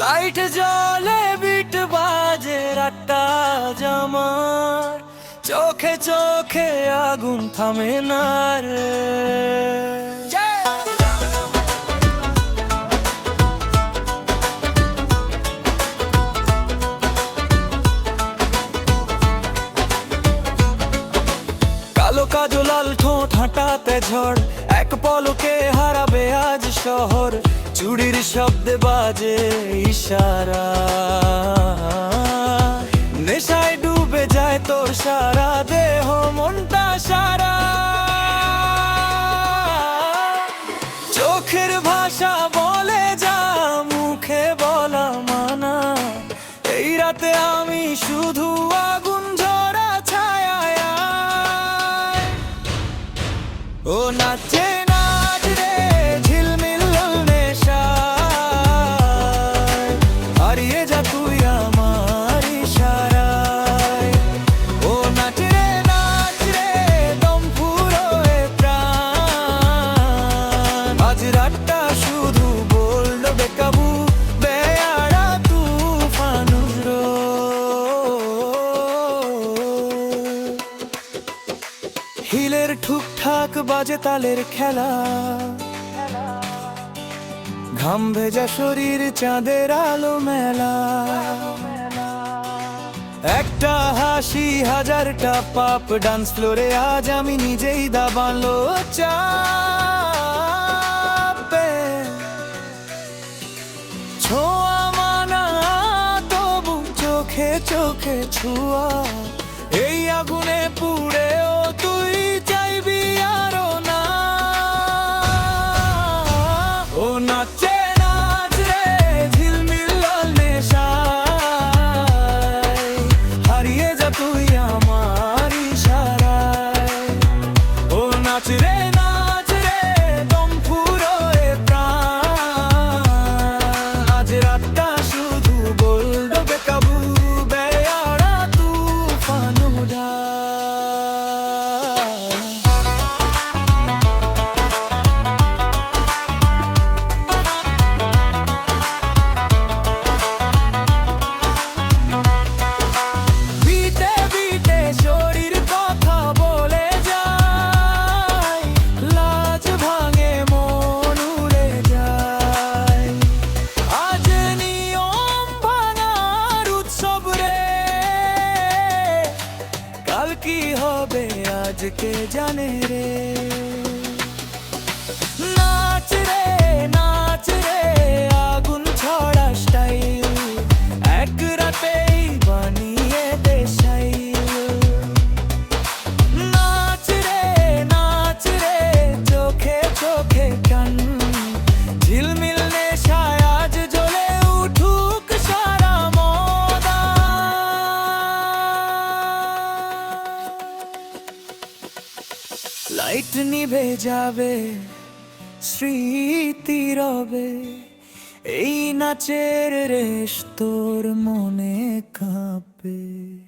Light জলে bit বাজে রাট্টা জামার চোখে চোখে আগুন থামে না রে হাঁটাতে ঝড়, এক পলকে হারাবে আজ শহর। চুড়ির শব্দে বাজে ইশারা। নেশায় ডুবে যায় তোর সারা দেহ, মনটা সারা। চোখের ভাষা বলে যা, মুখে বলা মানা। এই রাতে আমি শুধু ও নাচে ঠুকঠাক বাজে তালের খেলা। ঘাম ভেজা শরীর, চাঁদের আলো মেলা। একটা হাসি, হাজারটা পাপ ডান্স ফ্লোরে আজ আমি নিজেই দাবালো চাপে। ছোঁয়া মানা, তবু চোখে চোখে ছুয়া। এই আগুনে পুড়েও নাচ রে নাচ রে দম ফুরোয় প্রাণ। আজ রাতটা কি হবে আজকে জানে রে নাচ রে নাচ রে লাইট নিভে যাবে স্মৃতি রবে। এই নাচের রেশ তোর মনে কাঁপে।